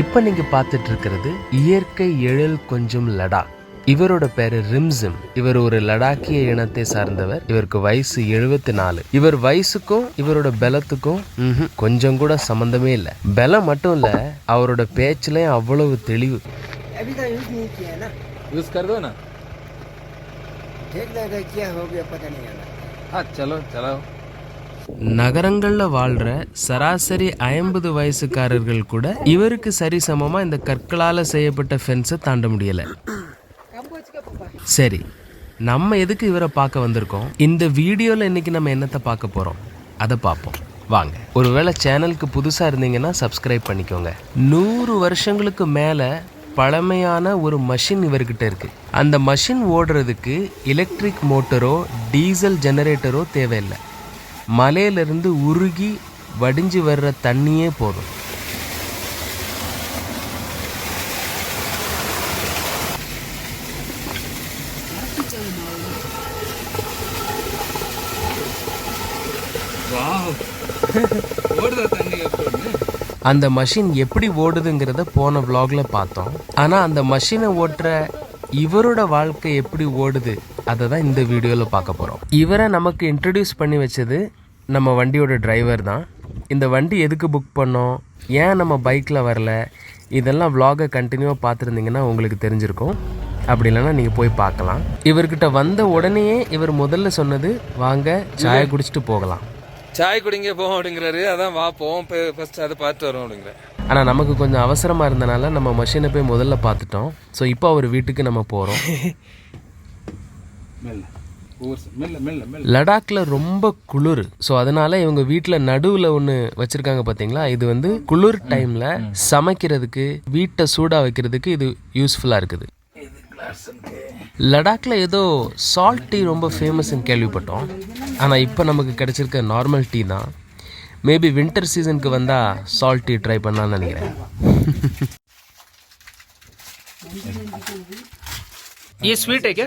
இப்ப நீங்க பார்த்துட்டு இருக்கிறது இயற்கை எழில் கொஞ்சம் லடாக் இவரோட பேரு ரிம்சிம் இவர் ஒரு லடாக்கிய இனத்தை சார்ந்தவர் இவருக்கு வயசு எழுபத்தி நாலு இவர் வயசுக்கும் இவரோட பலத்துக்கும் ம்ஹும், கொஞ்சம் கூட சம்பந்தமே இல்ல பலம் மட்டும் இல்ல அவரோட பேச்சுலயும் அவ்வளவு தெளிவு अभी तो यूज नहीं किया ना यूज कर दो ना देख लेगा क्या हो गया पता नहीं लगा हाँ चलो चलाओ நகரங்களில் வாழ்கிற சராசரி ஐம்பது வயசுக்காரர்கள் கூட இவருக்கு சரிசமமாக இந்த கற்களால் செய்யப்பட்ட ஃபென்ஸை தாண்ட முடியலை. சரி நம்ம எதுக்கு இவரை பார்க்க வந்திருக்கோம்? இந்த வீடியோவில் இன்றைக்கி நம்ம என்னத்தை பார்க்க போகிறோம் அதை பார்ப்போம். வாங்க. ஒருவேளை சேனலுக்கு புதுசாக இருந்தீங்கன்னா சப்ஸ்கிரைப் பண்ணிக்கோங்க. நூறு வருஷங்களுக்கு மேலே பழமையான ஒரு மஷின் இவர்கிட்ட இருக்குது அந்த மஷின் ஓடுறதுக்கு எலக்ட்ரிக் மோட்டரோ டீசல் ஜெனரேட்டரோ தேவையில்லை. மலையிலிருந்து உருகி வடிஞ்சு வர்ற தண்ணியே போதும். அந்த மஷின் எப்படி ஓடுதுங்கிறத போன vlogல பார்த்தோம். ஆனால் அந்த மஷினை ஓட்டுற இவரோட வாழ்க்கை எப்படி ஓடுது அதை தான் இந்த வீடியோவில் பார்க்க போகிறோம் இவரை நமக்கு இன்ட்ரடியூஸ் பண்ணி வச்சது நம்ம வண்டியோட டிரைவர் தான். இந்த வண்டி எதுக்கு புக் பண்ணோம்? ஏன் நம்ம பைக்கில் வரல? இதெல்லாம் vlog-அ கண்டினியூவாக பார்த்துருந்தீங்கன்னா உங்களுக்கு தெரிஞ்சிருக்கும். அப்படி இல்லைன்னா நீங்கள் போய் பார்க்கலாம். இவர்கிட்ட வந்த உடனேயே இவர் முதல்ல சொன்னது வாங்க சாயை குடிச்சிட்டு போகலாம். சாய் குடிங்க போவோம் அப்படிங்கிறாரு. அதான் வா போவோம் ஃபர்ஸ்ட் அதை பார்த்து வரோம் அப்படிங்கிற ஆனால் நமக்கு கொஞ்சம் அவசரமாக இருந்தனால நம்ம மஷினை போய் முதல்ல பார்த்துட்டோம். ஸோ இப்போ அவர் வீட்டுக்கு நம்ம போகிறோம் மெல்ல ஊர் மெல்ல மெல்ல மெல்ல லடாக்ல ரொம்ப குளிர் ஸோ அதனால இவங்க வீட்டில் நடுவில் ஒன்று வச்சிருக்காங்க பார்த்தீங்களா இது வந்து குளிர் டைமில் சமைக்கிறதுக்கு வீட்டை சூடாக வைக்கிறதுக்கு இது யூஸ்ஃபுல்லாக இருக்குது லடாக்ல ஏதோ சால்ட் டீ ரொம்ப ஃபேமஸ்ன்னு கேள்விப்பட்டோம் ஆனால் இப்போ நமக்கு கிடைச்சிருக்க நார்மல் டீ தான் மேபி வின்டர் சீசனுக்கு வந்தால் சால்ட் டீ ட்ரை பண்ணலாம்னு நினைக்கிறேன் ये स्वीट है क्या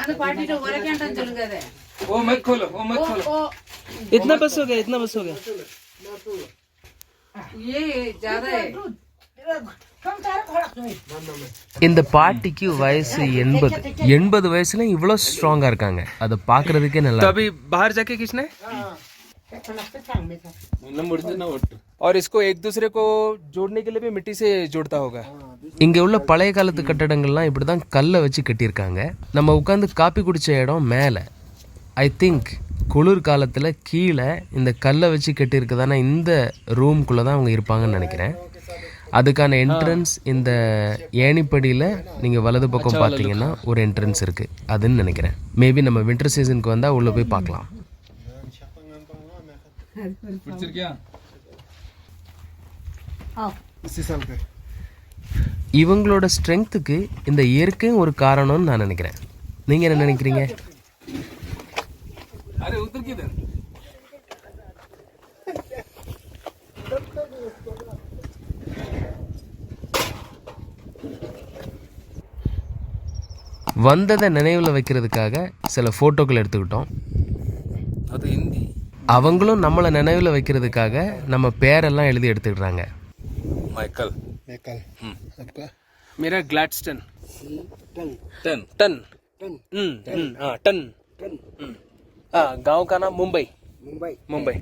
அந்த பாட்டிட்ட உரைக்காண்டான்னு சொல்லுங்க அதை वो मत खोलो वो मत खोलो इतना बस हो गया इतना बस हो गया ये ज़्यादा है இந்த பாட்டிக்கு வயசு எண்பது எண்பது வயசுல இவ்வளவு ஸ்ட்ராங்கா இருக்காங்க அதை பாக்குறதுக்கே நல்லா பார் ஜாக்கே கிஷ்ணே किसने இன்னும் முடிஞ்சுன்னா ஒட்டு और इसको एक दूसरे को जोड़ने के लिए भी मिट्टी से जोड़ता होगा இங்க உள்ள பழைய காலத்து கட்டடங்கள்லாம் இப்படி தான் கல்லை வச்சு கட்டியிருக்காங்க நம்ம உட்காந்து காப்பி குடிச்ச இடம் மேலே ஐ திங்க் குளிர் காலத்தில் கீழே இந்த கல்லை வச்சு கட்டியிருக்கதான இந்த ரூம்குள்ளே தான் அவங்க இருப்பாங்கன்னு நினைக்கிறேன் அதுக்கான என்ட்ரன்ஸ் இந்த ஏணிப்படியில் நீங்கள் வலது பக்கம் பார்த்தீங்கன்னா ஒரு என்ட்ரன்ஸ் இருக்குது அதுன்னு நினைக்கிறேன் மேபி நம்ம வின்டர் சீசனுக்கு வந்தால் உள்ளே போய் பார்க்கலாம் இவங்களோட ஸ்ட்ரென்த்துக்கு இந்த இயற்கையும் ஒரு காரணம்னு நான் நினைக்கிறேன். நீங்கள் என்ன நினைக்கிறீங்க? வந்ததை நினைவில் வைக்கிறதுக்காக சில ஃபோட்டோக்கள் எடுத்துக்கிட்டோம். அது இந்த அவங்களும் நம்மளை நினைவில் வைக்கிறதுக்காக நம்ம பேரெல்லாம் எழுதி எடுத்துக்கிட்டாங்க மைக்கேல் मैं कल आपका मेरा ग्लैडस्टन टन टन टन हम्म, हम्म, हाँ टन टन हाँ गांव का नाम मुंबई मुंबई मुंबई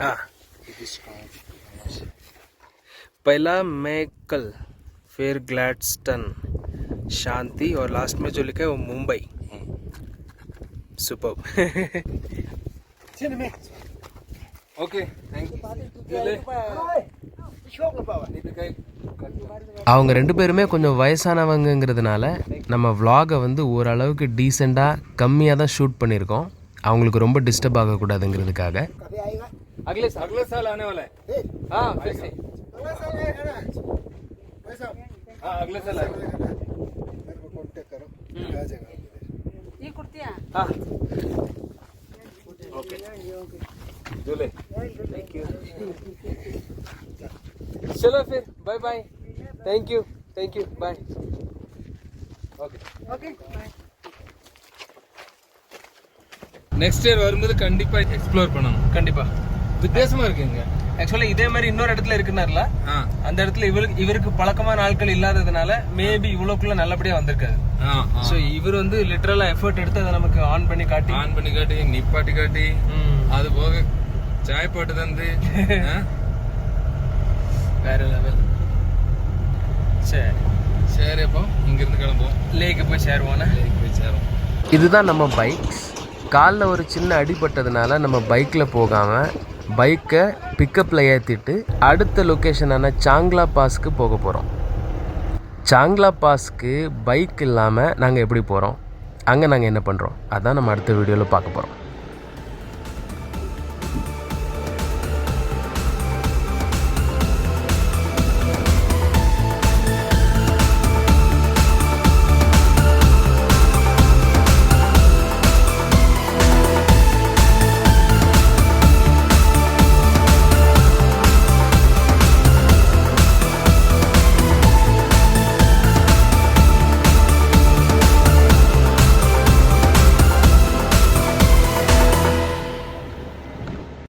हाँ पहला मैकल फिर ग्लैडस्टन शांति और लास्ट में जो लिखा है वो मुंबई सुपर சின்னமே ஓகே அவங்க ரெண்டு பேருமே கொஞ்சம் வயசானவங்கங்கிறதுனால நம்ம விலாகை வந்து ஓரளவுக்கு டீசெண்டாக கம்மியாக தான் ஷூட் பண்ணியிருக்கோம். அவங்களுக்கு ரொம்ப டிஸ்டர்ப் ஆகக்கூடாதுங்கிறதுக்காக. அகலே दूल्हे चलो फिर bye bye thank you thank you bye okay okay next year வரும்போது கண்டிப்பா எக்ஸ்ப்ளோர் பண்ணணும் கண்டிப்பா வித்தியாசமா இருக்குங்க ஆக்சுவலா இதே மாதிரி இன்னொரு இடத்துல இருக்குனார்ல அந்த இடத்துல இவருக்கு இவருக்கு பழக்கமான ஆட்கள் இல்லாததுனால மேபி இவ்வளவுக்குள்ள நல்லபடியா வந்திருக்காது. ஸோ இவர் வந்து லிட்டரலா எஃபர்ட் எடுத்து அதை நமக்கு ஆன் பண்ணி காட்டி. ஆன் பண்ணி காட்டி நிப்பாட்டி காட்டி அது போக சாய் போட்டு தந்து? வேற லெவல் சரி. சரி அப்போ இங்கிருந்து கிளம்புவோம். லேக்கு போய் சேருவானே லேக் போய் சேரும் இதுதான் நம்ம பைக்ஸ் காலில் ஒரு சின்ன அடிபட்டதுனால நம்ம பைக்கில் போகாமல் பைக்கை பிக்கப்பில் ஏற்றிட்டு அடுத்த லொக்கேஷனான சாங்லா பாஸ்க்கு போக போகிறோம் சாங்லா பாஸ்க்கு பைக் இல்லாமல் நாங்கள் எப்படி போகிறோம் அங்கே நாங்கள் என்ன பண்ணுறோம் அதான் நம்ம அடுத்த வீடியோவில் பார்க்க போகிறோம்